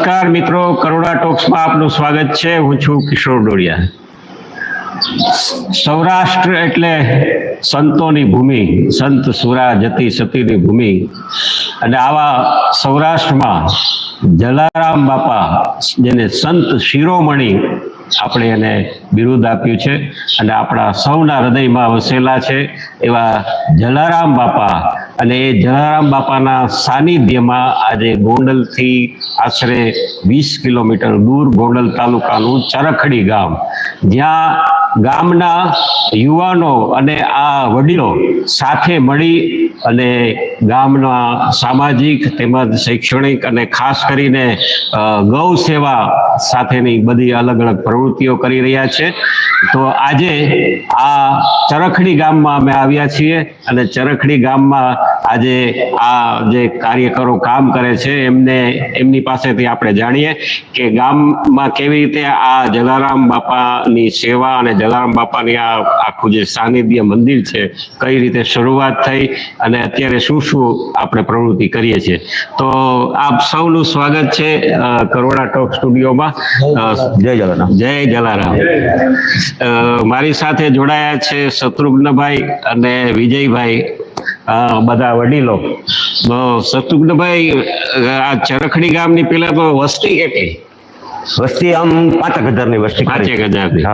નમસ્કાર મિત્રો કરોડા ટોક્સમાં આપનું સ્વાગત છે. હું છું કિશોર ડોડિયા. સૌરાષ્ટ્ર એટલે સંતોની ભૂમિ, સંત સુરા જતી સતીની ભૂમિ. અને આવા સૌરાષ્ટ્રમાં જલારામ બાપા, જેને સંત શિરોમણી આપણે એને બિરુદ આપ્યું છે અને આપણા સૌના હૃદયમાં વસેલા છે એવા જલારામ બાપા. અને એ જલારામ બાપાના સાનિધ્યમાં આજે ગોંડલથી આશરે વીસ કિલોમીટર દૂર ગોંડલ તાલુકાનું ચરખડી ગામ. જ્યાં ગામના યુવાનો અને આ વડીલો સાથે મળી અને ગામના સામાજિક તેમજ શૈક્ષણિક અને ખાસ કરીને ગૌ સેવા સાથેની બધી અલગ અલગ પ્રવૃત્તિઓ કરી રહ્યા છે. તો આજે આ ચરખડી ગામમાં અમે આવ્યા છીએ અને ચરખડી ગામમાં આજે આ જે કાર્યકરો કામ કરે છે એમને એમની પાસેથી આપણે જાણીએ કે ગામમાં કેવી રીતે આ જલારામ બાપાની સેવા અને જલારામ બાપાની આ આખું જે સાનિધ્ય મંદિર છે કઈ રીતે શરૂઆત થઈ અને અત્યારે શું શું આપણે પ્રવૃત્તિ કરીએ છીએ. તો આપ સૌનું સ્વાગત છે કરોડા ટોક સ્ટુડિયોમાં. જય જલારામ. જય જલારામ. મારી સાથે જોડાયા છે શત્રુઘ્નભાઈ અને વિજયભાઈ બધા વડીલો. શત્રુઘ્નભાઈ આ ચરખડી ગામની પેલા તો વસ્તી કેટલી? વસ્તી આમ પાંચેક હજારની વસ્તી. પાંચેક હજારની.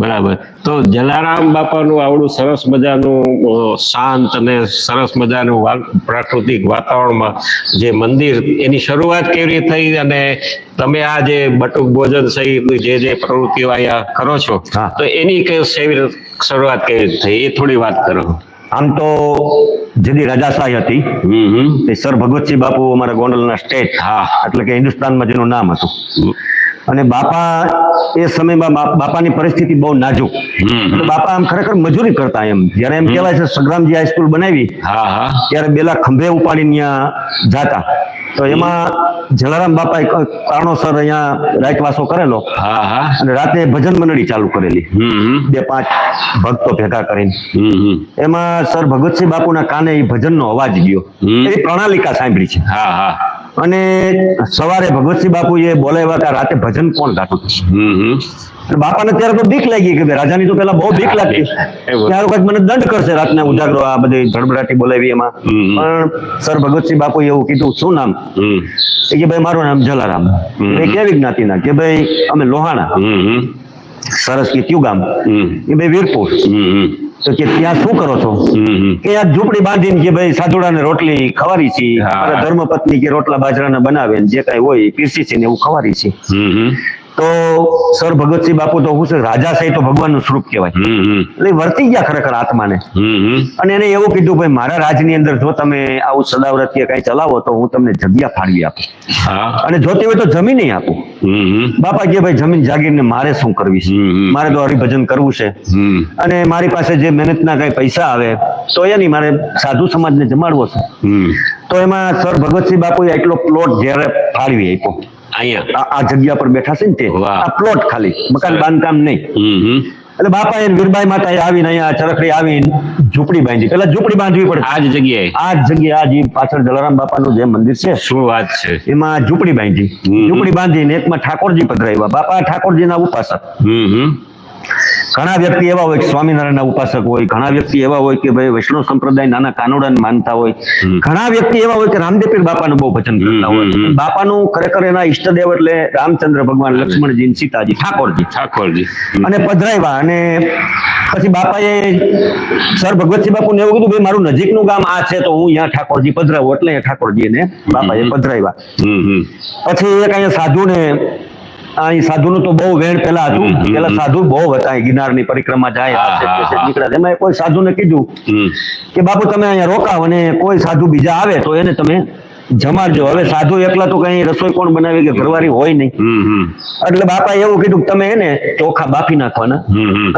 બરાબર. તો જલારામ બાપાનું આવડું સરસ મજાનું શાંત અને સરસ મજાનું પ્રાકૃતિક વાતાવરણમાં જે મંદિર એની શરૂઆત કેવી રીતે થઈ અને તમે આ જે બટુક ભોજન સહિત જે જે પ્રવૃત્તિઓ અહીંયા કરો છો. તો એની કેવી શરૂઆત કેવી રીતે થઈ? એ થોડી વાત કરો. આમ તો જેની રાજાશાહી હતી તે સર ભગવતસિંહ બાપુ અમારા ગોંડલના સ્ટેટ હા. એટલે કે હિન્દુસ્તાનમાં જેનું નામ હતું. અને બાપા એ સમયમાં બાપાની પરિસ્થિતિ બહુ નાજુક. બાપા આમ ખરેખર મજૂરી કરતા એમ. જયારે એમ કહેવાય છે સંગ્રામજી હાઈસ્કૂલ બનાવી ત્યારે બેલા ખંભે ઉપાડીને ત્યાં જાતા. તો એમાં જલારામ બાપા કારણોસર અહીંયા રાતવાસો કરેલો. હા હા. અને રાતે ભજન મંડળી ચાલુ કરેલી. બે પાંચ ભક્તો ભેગા કરીને. એમાં સર ભગતસિંહ બાપુના કાને એ ભજનનો અવાજ ગયો. એ પ્રણાલિકા સાંભળી છે. હા હા. અને સવારે ભગવતસિંહ બાપુએ બોલાવ્યા હતા રાતે ભજન કોણ ગાતું બાપાને ત્યારે તો બીક લાગી કે રાજાની તો પેલા બહુ બીક લાગતી. ત્યારે કંઈક મને દંડ કરશે રાતને ઉજાગરો આ બધી ધડબડાટી બોલાવી એમાં. પણ સર ભગવતસિંહ બાપુ એવું કીધું શું નામ? એ કે ભાઈ મારું નામ જલારામ. એ કેવી જ્ઞાતિના કે ભાઈ અમે લોહાણા. સરસ કે કયું ગામ? એ ભાઈ વીરપુર. તો કે ત્યાં શું કરો છો? કે આ ઝૂંપડી બાંધીને કે ભાઈ સાધુડાને રોટલી ખવારી છે હા. મારા ધર્મપત્ની કે રોટલા બાજરાના બનાવે જે કઈ હોય પીરસી છે ને એવું ખવારી છે. તો સર ભગતસિંહ બાપુ તો હું છે રાજા છે એ તો ભગવાનનું સ્વરૂપ કહેવાય. એટલે વર્તી ગયા ખરેખર આત્માને. અને એને એવું કીધું ભાઈ મારા રાજની અંદર જો તમે આવું સદાવ્રત કે કઈ ચલાવો તો હું તમને જગ્યા ફાળવી આપું. અને જોતી હોય તો જમીન આપું. બાપા કે ભાઈ જમીન જાગીરને મારે શું કરવી છે. મારે તો હરિભજન કરવું છે. અને મારી પાસે જે મહેનતના કઈ પૈસા આવે તો એની મારે સાધુ સમાજને જમાડવો છે. તો એમાં સર ભગતસિંહ બાપુએ એટલો પ્લોટ જ્યારે ફાળવી આપ્યો. અહીંયા. આ જગ્યા પર બેઠા છે ને તે. આ પ્લોટ ખાલી. મકાન બાંધકામ નહીં. એટલે બાપા એ વીરબાઈ માતાએ આવીને અહીંયા ચરખડી આવીને ઝૂંપડી બાંધી. પેલા ઝૂંપડી બાંધવી પડે. આ જ જગ્યાએ. આ જ જગ્યાએ આ જે પાછળ જલારામ બાપાનું જે મંદિર છે શું વાત છે? એમાં ઝૂંપડી બાંધી. ઝૂંપડી બાંધીને એકમાં ઠાકોરજી પધરાવ્યા. બાપા ઠાકોરજીના ઉપાસક. હમ ઘણા વ્યક્તિ એવા હોય કે સ્વામિનારાયણના ઉપાસક હોય ઘણા વ્યક્તિ એવા હોય કે ભાઈ વૈષ્ણવ સંપ્રદાય નાના કાનોડાને માનતા હોય. ઘણા વ્યક્તિ એવા હોય કે રામદેવ બાપાનું બહુ ભજન કરતા હોય. બાપાનું ખરેખર એના ઈષ્ટદેવ એટલે રામચંદ્ર ભગવાન લક્ષ્મણજી સીતાજી ઠાકોરજી. ઠાકોરજી. અને પધરાવ્યા. અને પછી બાપાએ સર ભગવતસિંહ બાપુને એવું કીધું ભાઈ મારું નજીકનું ગામ આ છે તો હું અહીંયા ઠાકોરજી પધરાવું. એટલે ઠાકોરજી ને બાપાએ પધરાવ્યા. પછી એક અહીંયા સાધુને અહીં સાધુનું તો બહુ વેણ પેલા હતું. પેલા સાધુ બહુ હતા ગિરનારની પરિક્રમા જાય. નીકળ્યા એમાં કોઈ સાધુને કીધું કે બાપુ તમે અહીંયા રોકાવ અને કોઈ સાધુ બીજા આવે તો એને તમે જમાડજો. હવે સાધુ એકલા તો કઈ રસોઈ કોણ બનાવે કે ઘરવાળી હોય નહીં. એટલે બાપા એવું કીધું કે તમે એને ચોખા બાફી નાખવાના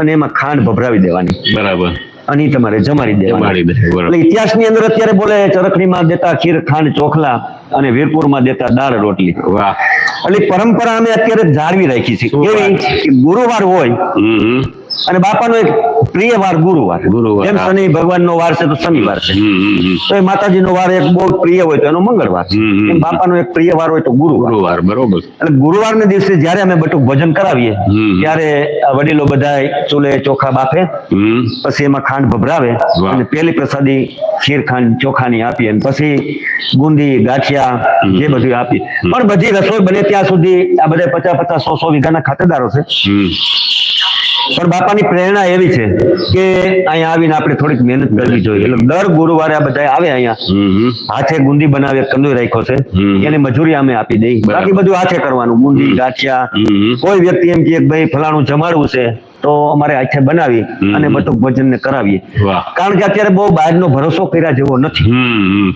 અને એમાં ખાંડ ભભરાવી દેવાની. બરાબર. અને તમારે જમાડી દેવાની. એટલે ઇતિહાસની અંદર અત્યારે બોલે ચરખડીમાં દેતા ખીર ખાંડ ચોખલા અને વીરપુરમાં દેતા દાળ રોટલી. એટલે પરંપરા અમે અત્યારે જાળવી રાખી છે. ગુરુવાર હોય અને બાપાનો એક પ્રિય વાર ગુરુવાર. ગુરુવાર, જેમ શનિ શનિ ભગવાનનો વાર છે તો શનિવાર છે. તો એ માતાજીનો વાર એક બહુ પ્રિય હોય તો એનો મંગળવાર. એમ બાપાનો એક પ્રિય વાર હોય તો ગુરુવાર. ગુરુવાર બરોબર. એટલે ગુરુવારને દિવસે જ્યારે અમે બટુક ભજન કરાવીએ ત્યારે વડીલો બધા ચૂલે ચોખા બાફે પછી એમાં ખાંડ ભભરાવે અને પેલી પ્રસાદી ખીર ખાંડ ચોખાની આપીએ અને પછી ગુંદી ગાંઠિયા જે બધું આપીએ. પણ બધી રસોઈ બને ત્યાં સુધી આ બધા પચાસ પચાસ સો સો વીઘાના ખાતેદારો છે. પણ બાપાની પ્રેરણા એવી છે કે અહીંયા આવીને આપણે થોડીક મહેનત કરવી જોઈએ. એટલે દર ગુરુવારે આ બધા આવે અહીંયા. હાથે ગુંદી બનાવી કંદોઈ રાખ્યો છે. એને મજૂરી અમે આપી દઈ. બાકી બધું હાથે કરવાનું. ગુંદી ગાંઠિયા. કોઈ વ્યક્તિ એમ કે ભાઈ ફલાણું જમાડવું છે. તો અમારે આખે બનાવી અને બટુક ભજન ને કરાવીએ કારણ કે અત્યારે બહુ બહારનો ભરોસો કર્યા જેવો નથી.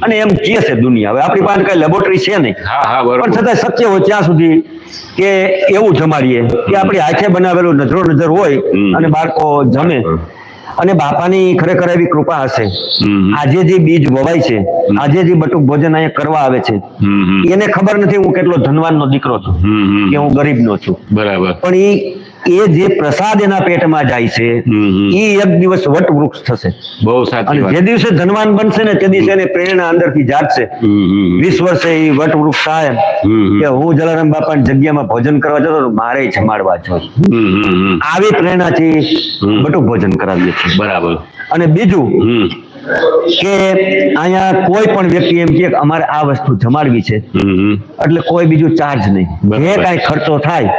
અને એમ કે છે દુનિયા હવે આપણી પાસે કઈ લેબોરેટરી છે નહીં. પણ છતાં શક્ય હોય ત્યાં સુધી કે એવું જમાડીએ કે આપણી હાથે બનાવેલું નજરો નજર હોય અને બાળકો જમે. અને બાપાની ખરેખર એવી કૃપા હશે. આજે જે બીજ વવાય છે આજે જે બટુક ભોજન અહીંયા કરવા આવે છે. એને ખબર નથી હું કેટલો ધનવાન નો દીકરો છું. કે હું ગરીબ નો છું. બરાબર. પણ એ એ જે પ્રસાદ એના પેટમાં જાય છે. એ એક દિવસ વટ વૃક્ષ થશે. બહુ સાચી અને જે દિવસે ધનવાન બનશે ને તે દિવસે એને પ્રેરણા અંદરથી જાગશે. હમ હમ. વીસ વર્ષે એ વટ વૃક્ષ થાય. કે હું જલારામ બાપાની જગ્યામાં ભોજન કરવા જતો મારે જમાડવા જોઈએ હમ. આવી પ્રેરણા થી બટુક ભોજન કરાવીએ છીએ. બરાબર. અને બીજું કે અહીંયા કોઈ પણ વ્યક્તિ એમ કે અમારે આ વસ્તુ જમાડવી છે. એટલે કોઈ બીજું ચાર્જ નહીં. જે કાંઈ ખર્ચો થાય.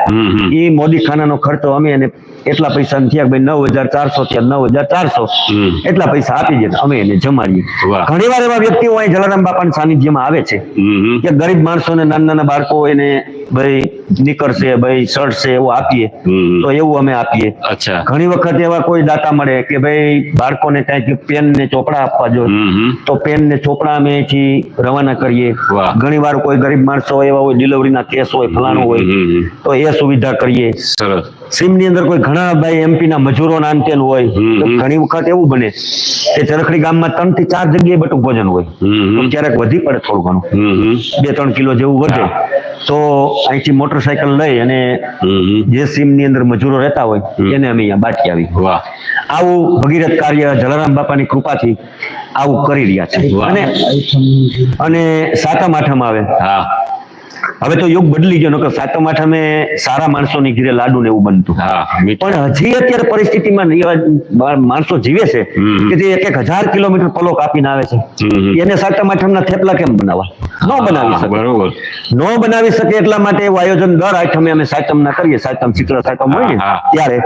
એ મોદી ખાનાનો ખર્ચો અમે એને એટલા પૈસા થયા ભાઈ નવ હજાર ચારસો થયા નવ હજાર ચારસો. એટલા પૈસા આપી દે અમે એને જમાડીએ. ઘણી વાર એવા વ્યક્તિઓ અહીં જલારામ બાપાના સાનિધ્યમાં આવે છે. કે ગરીબ માણસોને નાના નાના બાળકો એને ભાઈ નીકળશે ભાઈ શર્ટ છે એવું આપીએ તો એવું અમે આપીએ. ઘણી વખત એવા કોઈ દાતા મળે કે ભાઈ બાળકોને કંઈક પેન ને ચોપડા આપવા જોઈએ હમ હમ. તો પેન ને ચોપડા અમે અહીંથી રવાના કરીએ. ઘણી વાર કોઈ ગરીબ માણસો એવા હોય ડિલિવરીના કેસ હોય ફલાણું હોય. તો એ સુવિધા કરીએ સીમની અંદર કોઈ ઘણા ભાઈ એમપી ના મજૂરો ના અંતેન હોય ઘણી વખત એવું બને કે ચરખડી ગામમાં ત્રણથી ચાર જગ્યાએ બટુક ભોજન હોય. ક્યારેક વધી પડે થોડું ઘણું. બે ત્રણ કિલો જેવું વધે તો અહીંથી મોટરસાયકલ લઈ અને. જે સીમની અંદર મજૂરો રહેતા હોય. એને અમે અહીંયા બાટી આવી આવું ભગીરથ કાર્ય જલારામ બાપાની કૃપાથી આવું કરી રહ્યા છે. અને અને સાતમ આઠમ આવે. હા. હવે તો યુગ બદલી ગયો નકર સાતમ આઠમે સારા માણસોની ઘીરે લાડુ ને એવું બનતું. પણ હજી અત્યારે પરિસ્થિતિમાં માણસો જીવે છે કે જે એક એક હજાર કિલોમીટર પલો કાપીને આવે છે. એને સાતમ આઠમના થેપલા કેમ બનાવવા? ન બનાવી શકે. બરોબર. ન બનાવી શકે એટલા માટે એવું આયોજન દર આઠમે અમે સાતમના કરીએ. સાતમ ચિત્ર સાતમ હોય ને. ત્યારે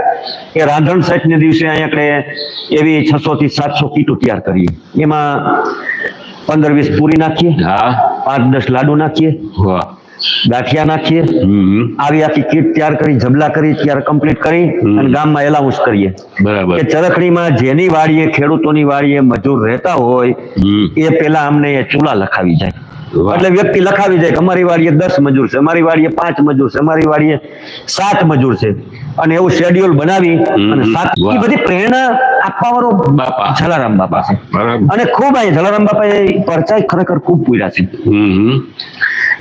એ રાંધણ સાઈટ ને દિવસે અહીંયા આપણે એવી છસો થી સાતસો કીટો તૈયાર કરીએ. એમાં પંદર વીસ પૂરી નાખીએ. હા. પાંચ દસ લાડુ નાખીએ. ગાંઠિયા નાખીએ. આવી આખી કીટ તૈયાર કરી જબલા કરી ત્યારે કમ્પ્લીટ કરી અને ગામમાં એલાઉન્સ કરીએ. બરાબર. કે ચરખડીમાં જેની વાડીએ ખેડૂતોની વાડીએ મજૂર રહેતા હોય એ પેલા અમને ચૂલા લખાવી જાય. એટલે વ્યક્તિ લખાવી જાય કે અમારી વાડીએ દસ મજૂર છે અમારી વાડીએ પાંચ મજૂર છે અમારી વાડીએ સાત મજૂર છે. અને એવું શેડ્યુલ બનાવી અને સાત બધી પ્રેરણા આપવા વાળો બાપા. જલારામ બાપા અને ખૂબ આ જલારામ બાપા એ પરચાઈ ખરેખર ખૂબ પૂર્યા છે.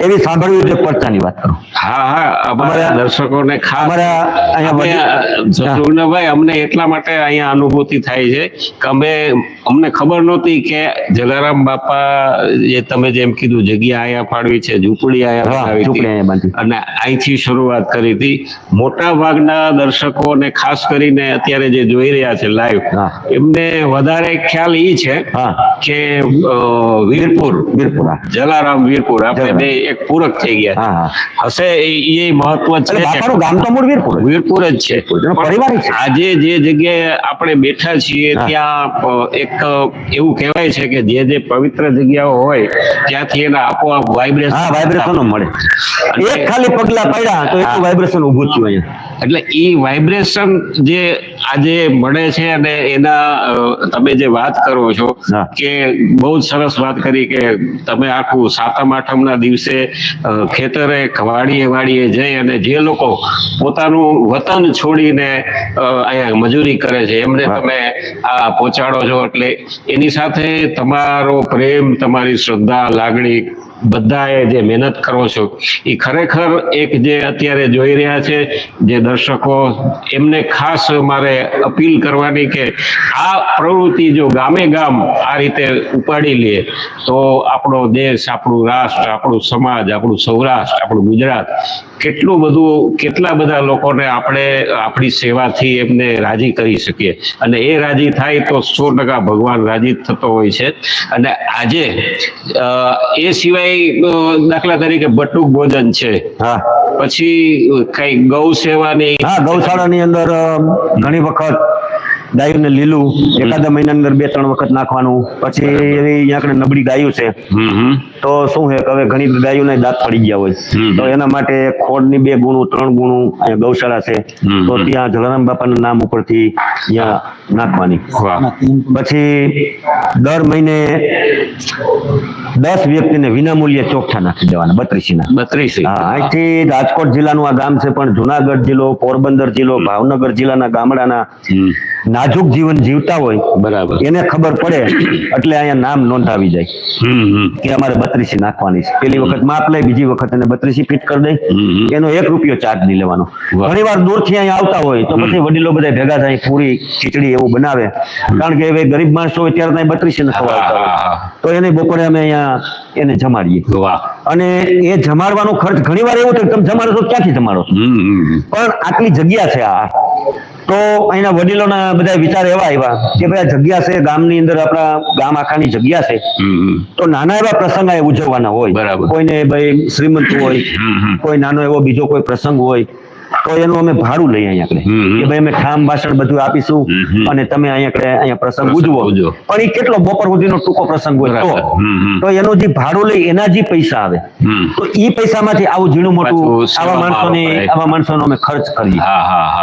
એવી સાંભળવી છે પડતાની વાત કરું. હા હા અમારા દર્શકોને ખાસ શત્રુઘ્નભાઈ અમને એટલા માટે અહીંયા અનુભૂતિ થાય છે કે અમે અમને ખબર નહોતી કે જલારામ બાપા જે તમે જેમ કીધું જગ્યા અહીંયા ફાળવી છે ઝૂંપડી અહીંયા અને અહીંથી શરૂઆત કરી હતી. મોટા ભાગના દર્શકોને ખાસ કરીને અત્યારે જે જોઈ રહ્યા છે લાઈવ. એમને વધારે ખ્યાલ ઈ છે કે વીરપુર. વીરપુરા. જલારામ વીરપુર. આપણે એક પૂરક થઈ ગયા. હશે એ મહત્વ છે. બાપાનું ગામ તો મૂળ વીરપુર વીરપુર જ છે. પરિવાર છે. આજે જે જગ્યાએ આપણે બેઠા છીએ ત્યાં એક એવું કહેવાય છે કે જે જે પવિત્ર જગ્યાઓ હોય ત્યાંથી એના આપોઆપ વાઇબ્રેશન વાઇબ્રેશનો મળે. એક ખાલી પગલા પડ્યા તો એક વાઇબ્રેશન ઊભું થયું અહીંયા. એટલે એ વાઇબ્રેશન જે આજે મળે છે અને એના તમે જે વાત કરો છો કે બહુ જ સરસ વાત કરી કે તમે આખું સાતમ આઠમના દિવસે ખેતરે વાડીએ વાડીએ જઈ અને જે લોકો પોતાનું વતન છોડીને અહીંયા મજૂરી કરે છે એમને તમે આ પહોંચાડો છો. એટલે એની સાથે તમારો પ્રેમ તમારી શ્રદ્ધા લાગણી બધાએ જે મહેનત કરો છો એ ખરેખર એક જે અત્યારે જોઈ રહ્યા છે, જે દર્શકો, એમને ખાસ મારે અપીલ કરવાની કે આ પ્રવૃત્તિ જો ગામે ગામ આ રીતે ઉપાડી લે, તો આપણો દેશ, આપણું રાષ્ટ્ર, આપણું સમાજ, આપણું સૌરાષ્ટ્ર, આપણું ગુજરાત, કેટલું બધું, કેટલા બધા લોકોને આપણે આપણી સેવાથી એમને રાજી કરી શકીએ. અને એ રાજી થાય તો સો ટકા ભગવાન રાજી થતો હોય છે. અને આજે એ સિવાય અ, દાખલા તરીકે બટુક ભોજન છે. હા. પછી કઈ ગૌ સેવાની હા ગૌશાળાની અંદર ઘણી વખત ગાયોને લીલું એકાદા મહિનાની અંદર બે ત્રણ વખત નાખવાનું. પછી અહીંયા આગળ નબળી ગાયું છે. તો શું છે હવે ઘણી ગાયું દાંત પડી ગયા હોય. તો એના માટે ખોળની બે ગુણું ત્રણ ગુણું ગૌશાળા છે. તો ત્યાં જલારામ બાપાના નામ ઉપરથી ત્યાં નાખવાની. પછી દર મહિને દસ વ્યક્તિને વિનામૂલ્યે ચોખ્ઠા નાખી દેવાના બત્રીસ. હા અહીંથી રાજકોટ જિલ્લાનું આ ગામ છે પણ જુનાગઢ જિલ્લો પોરબંદર જિલ્લો ભાવનગર જિલ્લાના ગામડાના નાજુક જીવન જીવતા હોય બરાબર. એને ખબર પડે એટલે અહીંયા નામ નોંધાવી જાય. કે અમારે બત્રીસી નાખવાની છે. પેલી વખત માપ લે બીજી વખત એને બત્રીસી ફિટ કરી દે એનો એક રૂપિયો ચાર્જ નહીં લેવાનો. ઘણી વાર દૂરથી અહીંયા આવતા હોય તો પછી વડીલો બધા ભેગા થાય પૂરી ખીચડી એવું બનાવે. કારણ કે હવે ગરીબ માણસો હોય ત્યારે ત્યાં બત્રીસી ને તો એને બપોરે અમે અહીંયા એને જમાડીએ. અને એ જમાડવાનો ખર્ચ ઘણી વાર એવું થાય તમે જમાડો છો ક્યાંથી જમાડો પણ આટલી જગ્યા છે આ. તો અહીંના વડીલોના બધા વિચાર એવા આવ્યા કે ભાઈ આ જગ્યા છે ગામની અંદર આપણા ગામ આખાની જગ્યા છે. તો નાના એવા પ્રસંગ ઉજવવાના હોય. બરાબર. કોઈને ભાઈ શ્રીમંત હોય કોઈ નાનો એવો બીજો કોઈ પ્રસંગ હોય તો એનું અમે ભાડું લઈએ અહીંયા હમ. કે ભાઈ અમે ઠામ ભાષણ બધું આપીશું. અને તમે અહીંયા અહીંયા પ્રસંગ ઉજવો. પણ એ કેટલો બપોર સુધીનો ટૂંકો પ્રસંગ હોય તો. તો એનું જે ભાડું લઈ એના જે પૈસા આવે. તો એ પૈસામાંથી આવું ઝીણું મોટું આવા માણસોને આવા. માણસોનો અમે ખર્ચ કરીએ.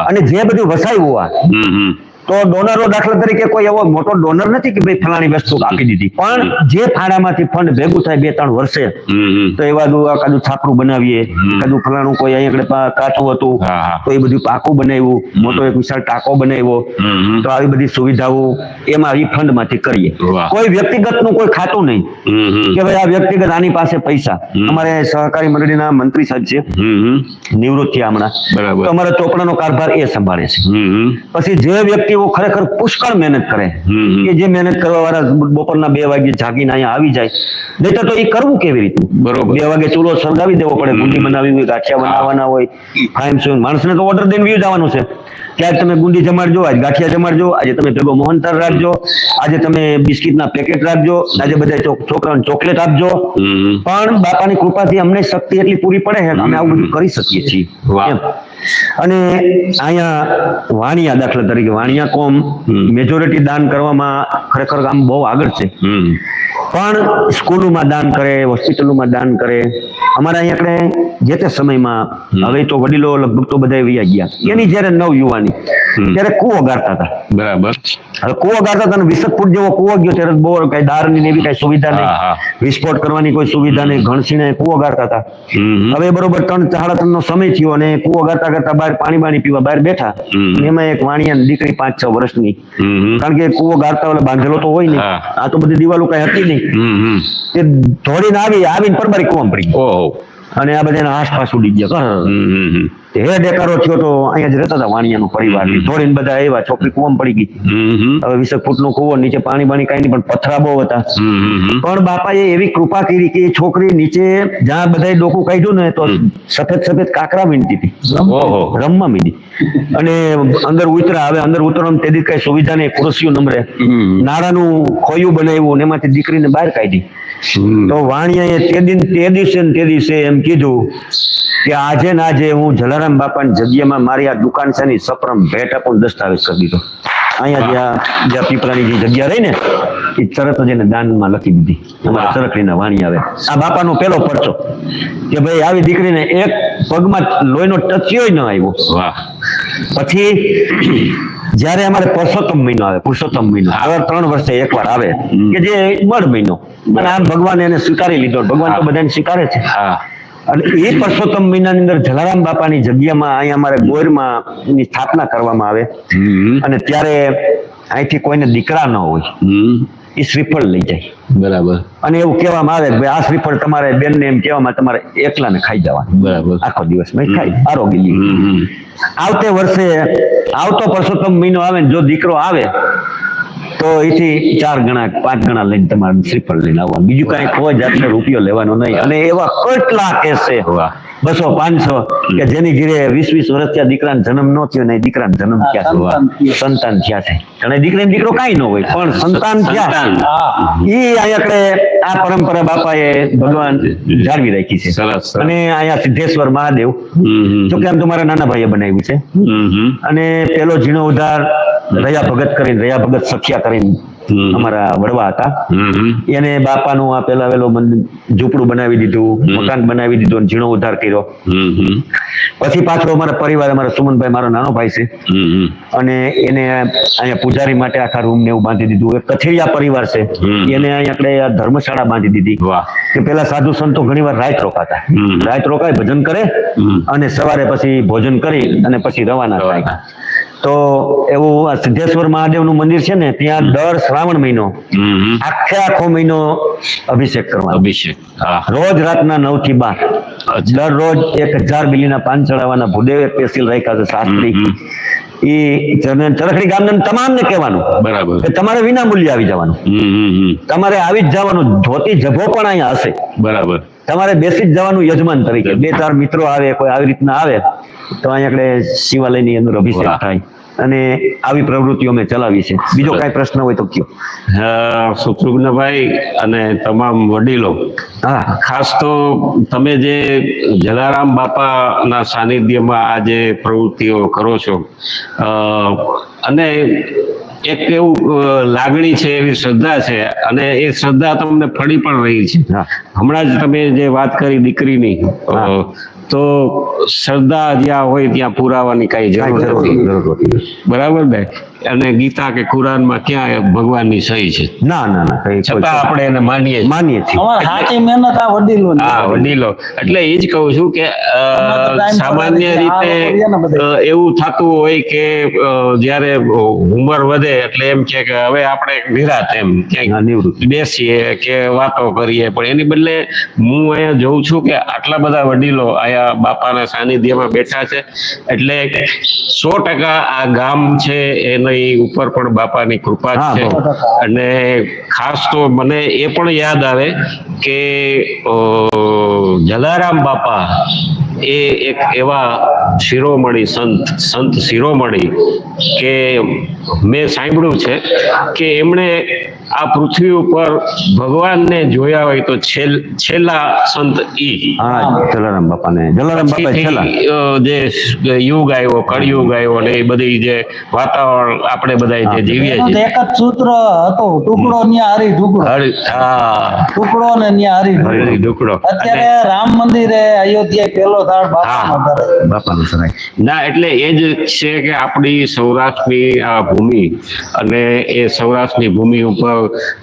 અને જે બધું વસાયું આ તો ડોનરો દાખલા તરીકે કોઈ એવો મોટો ડોનર નથી કે ભાઈ ફલાણી વસ્તુ આપી દીધી. પણ જે ફાળામાંથી ફંડ ભેગું થાય બે ત્રણ વર્ષે તો એવા કાદું છાપરું બનાવીએ. કાદું ફલાણું કોઈ અહીંયા કાચું હતું. તો એ બધું પાકું બનાવ્યું મોટો એક વિશાળ ટાંકો બનાવ્યો. તો આવી બધી સુવિધાઓ એમાં એ ફંડમાંથી કરીએ કોઈ વ્યક્તિગતનું કોઈ ખાતું નહીં કે ભાઈ આ વ્યક્તિગત આની પાસે પૈસા. અમારે સહકારી મંડળીના મંત્રી સાહેબ છે. નિવૃત્ત થયા હમણાં. બરાબર. તો અમારા ચોપડાનો કારભાર એ સંભાળે છે. પછી જે વ્યક્તિઓ ખરેખર પુષ્કળ મહેનત કરે. કે જે મહેનત કરવા વાળા બપોરના બે વાગે જાગીને અહીંયા આવી જાય. નહીતર તો એ કરવું કેવી રીતે? બરોબર. બે વાગે ચૂલો સળગાવી દેવો પડે ગુંડી બનાવી હોય ગાંઠિયા બનાવવાના હોય કાયમ શું માણસને તો ઓર્ડર દઈને વ્યુ જવાનું છે. ત્યારે તમે ગુંડી જમાડજો આજે ગાંઠિયા જમાડજો આજે તમે ભેગો મોહનથાળ રાખજો આજે તમે બિસ્કિટના પેકેટ રાખજો આજે બધા છોક- છોકરાઓને ચોકલેટ આપજો. પણ બાપાની કૃપાથી અમને શક્તિ એટલી પૂરી પડે છે અમે આવું બધું કરી શકીએ છીએ. અને અહીંયા વાણિયા દાખલા તરીકે વાણિયા કોમ મેજોરિટી દાન કરવામાં ખરેખર આમ બહુ આગળ છે. પણ સ્કૂલોમાં દાન કરે હોસ્પિટલોમાં દાન કરે અમારા અહીંયા આપણે જે તે સમયમાં હવે તો વડીલો લગભગ તો બધા વૈયા ગયા. એની જયારે નવ યુવાની. ત્યારે કુવો ગાળતા હતા. બરાબર. હવે કુવો ગાળતા હતા વીસ ફૂટ જેવો કુવો ગયો ત્યારે બહુ કઈ દારની ને એવી કઈ સુવિધા નહીં. વિસ્ફોટ કરવાની કોઈ સુવિધા નહીં. ઘણસીને કુવો ગાળતા હતા. હવે બરોબર ત્રણ સાડા ત્રણ નો સમય થયો અને કુવો ગાતા કરતા બહાર પાણી બાણી પીવા બહાર બેઠા એમાં એક વાણિયા દીકરી પાંચ છ વર્ષની. કારણ કે કુવો ગાળતા ઓલા બાંધેલો તો હોય નહીં હા. આ તો બધી દિવાલો કઈ હતી નહીં. તે દોડીને આવી આવીને પરબારી કૂવામાં પડી. અને આ બધાના આસપાસ ઉડી ગયા હે ડેકારો થયો તો અહીંયા જ રહેતા હતા વાણિયાનો પરિવાર. છોડીને બધા આવ્યા છોકરી કુવામાં પડી ગઈ. હવે હમ. ફૂટ વીસેક કુવો નીચે પાણી બાણી કઈ નહીં પણ પથરા બહુ હતા. પણ બાપાએ એવી કૃપા કરી કે છોકરી નીચે જ્યાં બધા ડોકું કાઢ્યું ને તો સફેદ સફેદ કાકરા વીણતી હતી. રમવા મીધી અને અંદર ઉતરા હવે અંદર ઉતરવાનું તે દી કઈ સુવિધા નહીં નંબરે હમ. નાળાનું ખોયું બનાવ્યું ને એમાંથી દીકરીને બહાર કાઢી. તો વાણિયાએ તે દિન તે દિવસે ને તે દિવસે એમ કીધું કે આજે ને આજે હું જલારામ બાપાની જગ્યામાં મારી આ દુકાન છે ની સપ્રમ ભેટ આપું દસ્તાવેજ કરી દીધો. અહીંયા જ્યાં જ્યાં પીપળાની જે જગ્યા રહી ને એ તરત જ એને દાનમાં લખી દીધી. અમારા. સરકડીના વાણી આવે. આ બાપાનો પેલો પરચો કે ભાઈ આવી દીકરીને એક પગમાં લોહીનો ટચ્યો ન આવ્યો. વાહ. પછી જ્યારે અમારે પુરુષોત્તમ મહિનો આવે પુરુષોત્તમ મહિનો હવે ત્રણ વર્ષે એકવાર આવે કે જે મળ મહિનો. અને આમ ભગવાન એને સ્વીકારી લીધો. ભગવાન તો બધાને સ્વીકારે છે. હા. અને એ પરસોત્તમ મહિનાની અંદર જલારામ બાપાની જગ્યામાં અહીંયા અમારે ગોરમાં એની સ્થાપના કરવામાં આવે. અને ત્યારે અહીંથી કોઈને દીકરા ન હોય. એ શ્રીફળ લઈ જાય. બરાબર. અને એવું કહેવામાં આવે કે આ શ્રીફળ તમારે બેનને એમ કહેવામાં તમારે એકલાને ખાઈ જવાનું. બરાબર. આખો દિવસ મેં ખાઈ હમ. આવતે વર્ષે આવતો પરસોત્તમ મહિનો આવે ને જો દીકરો આવે તો એથી ચાર ગણા, પાંચ ગણા લઈને તમારે શ્રીફળ લઈને આવવાનું. બીજું કાંઈ કોઈ જાતનો રૂપિયો લેવાનો નહીં. અને એવા કેટલા કેસ વાહ બસો પાંચસો કે જેની ઘીરે વીસ વીસ વર્ષ ત્યાં દીકરાનો જન્મ ન થયો નહીં એ દીકરાનો જન્મ થયા છે સંતાન થયા. છે અને દીકરી દીકરો કાંઈ ન હોય પણ સંતાન થયા. ઈ અહીંયા આ પરંપરા બાપાએ ભગવાન જાળવી રાખી છે. અને અહીંયા સિદ્ધેશ્વર મહાદેવ. જો કે આમ તો મારા નાના ભાઈએ બનાવ્યું છે. અને પેલો ઝીણો ઉધાર રયા ભગત કરીને રયા ભગત સખિયા કરીને. અમારા વડવા હતા. એને બાપાનું આ પેલા વેલો ઝૂંપડું બનાવી દીધું મકાન બનાવી દીધું અને ઝીણો ઉધાર કર્યો. પછી પાછો અમારા પરિવાર અમારા સુમનભાઈ મારો નાનો ભાઈ છે. અને એને અહીંયા પૂજારી માટે આખા રૂમ ને એવું બાંધી દીધું. એક કથેરિયા પરિવાર છે. એને અહીંયા આપણે ધર્મશાળા બાંધી દીધી. કે પેલા સાધુ સંતો ઘણી વાર રાત રોકાતા. રાત રોકાય ભજન કરે અને સવારે પછી ભોજન કરી અને પછી રવાના થાય. રવાના. તો એવું આ સિદ્ધેશ્વર મહાદેવનું મંદિર છે ને ત્યાં દર શ્રાવણ મહિનો. આખે આખો મહિનો અભિષેક કરવાનો. અભિષેક રોજ રાતના નવથી બાર. દરરોજ એક હજાર મિલીના પાન ચડાવવાના ભૂદેવે પેસીલ રાખ્યા છે શાસ્ત્રી. એ ચરખડી ગામના તમામને કહેવાનું બરાબર. કે તમારે વિના મૂલ્ય આવી જવાનું. તમારે આવી જ જવાનું. ધોતી જભો પણ અહીંયા હશે. બરાબર. તમારે બેસી જ જવાનું યજમાન તરીકે. બે ચાર મિત્રો આવે કોઈ આવી રીતના આવે તો અહીંયા આપણે શિવાલયની અંદર અભિષેક થાય. અને આવી પ્રવૃત્તિઓ અમે ચલાવી છે. બીજો કઈ પ્રશ્ન હોય તો કયો. અ, શત્રુઘ્નભાઈ અને તમામ વડીલો. હા. ખાસ તો તમે જે જલારામ બાપાના સાનિધ્યમાં આ જે પ્રવૃત્તિઓ કરો છો અને એક એવું લાગણી છે એવી શ્રદ્ધા છે અને એ શ્રદ્ધા તમને ફળી પણ રહી છે. હમણાં જ તમે જે વાત કરી દીકરીની તો શ્રદ્ધા જ્યાં હોય ત્યાં પુરાવાની કઈ જરૂર નથી. બરાબર ને? અને ગીતા કે કુરાનમાં ક્યાં ભગવાનની સહી છે? ના ના ના કઈ છતાં આપણે એને માનીએ માનીએ છીએ. સાચી મહેનત આ વડીલો હા વડીલો. એટલે એ જ કહું છું કે સામાન્ય રીતે એવું થતું હોય કે જ્યારે ઉંમર વધે એટલે એમ છે કે હવે આપણે નિરાત એમ ક્યાંક નિવૃત્ત. બેસીએ કે વાતો કરીએ. પણ એની બદલે હું અહીંયા જોઉં છું કે આટલા બધા વડીલો અહીંયા બાપાના સાનિધ્યમાં બેઠા છે. એટલે સો ટકા આ ગામ છે એની ઉપર પણ બાપાની કૃપા છે. અને ખાસ તો મને એ પણ યાદ આવે કે જલારામ બાપા એ એક એવા શિરોમણી સંત સંત શિરોમણી કે મેં સાંભળ્યું છે કે એમણે આ પૃથ્વી ઉપર ભગવાનને જોયા હોય તો છેલ્લા સંત ઈ. જલારામ બાપાને. જલારામ બાપા છેલ્લા. જે યુગ આવ્યો કળિયુગ આવ્યો ને એ બધી જે વાતાવરણ આપણે બધા જે જીવીએ છીએ. એક જ સૂત્ર હતો ટુકડો ન્યા હારી ટુકડો. હા. ટુકડો ને ને હારી હારી ટુકડો. અત્યારે રામ મંદિરે અયોધ્યા પેલો થાળ બાપાનું ના એટલે એ જ છે કે આપણી સૌરાષ્ટ્રની આ ભૂમિ અને એ સૌરાષ્ટ્રની ભૂમિ ઉપર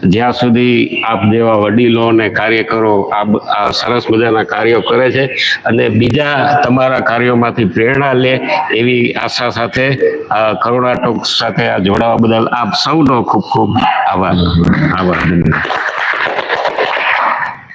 જ્યાં સુધી આપ જેવા વડીલો અને કાર્યકરો આ સરસ મજાના કાર્યો કરે છે અને બીજા તમારા કાર્યોમાંથી પ્રેરણા લે એવી આશા સાથે કરુણા ટોક સાથે આ જોડાવા બદલ આપ સૌનો ખૂબ ખૂબ આભાર. આભાર.